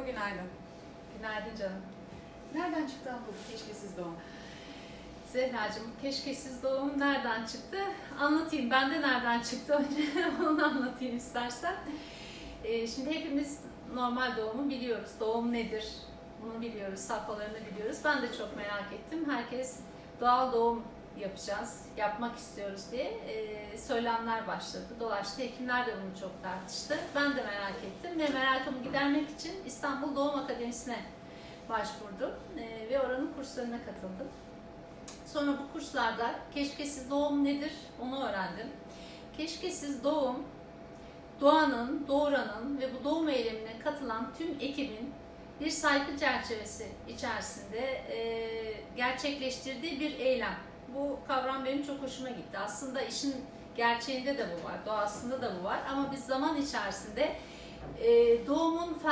Merhaba, günaydın. Günaydın canım. Nereden çıktı bu keşkesiz doğum? Zehracığım keşkesiz doğum nereden çıktı? Anlatayım. Ben de nereden çıktı önce onu anlatayım istersen. Ee, şimdi hepimiz normal doğumu biliyoruz. Doğum nedir? Bunu biliyoruz. Safhalarını biliyoruz. Ben de çok merak ettim. Herkes doğal doğum yapacağız, yapmak istiyoruz diye e, söylemler başladı. Dolaştı. Hekimler de bunu çok tartıştı. Ben de merak ettim ve merakımı gidermek için İstanbul Doğum Akademisi'ne başvurdum e, ve oranın kurslarına katıldım. Sonra bu kurslarda keşkesiz doğum nedir onu öğrendim. Keşkesiz doğum doğanın, doğuranın ve bu doğum eylemine katılan tüm ekibin bir saygı çerçevesi içerisinde e, gerçekleştirdiği bir eylem. Bu kavram benim çok hoşuma gitti. Aslında işin gerçeğinde de bu var, doğasında da bu var ama biz zaman içerisinde e, doğumun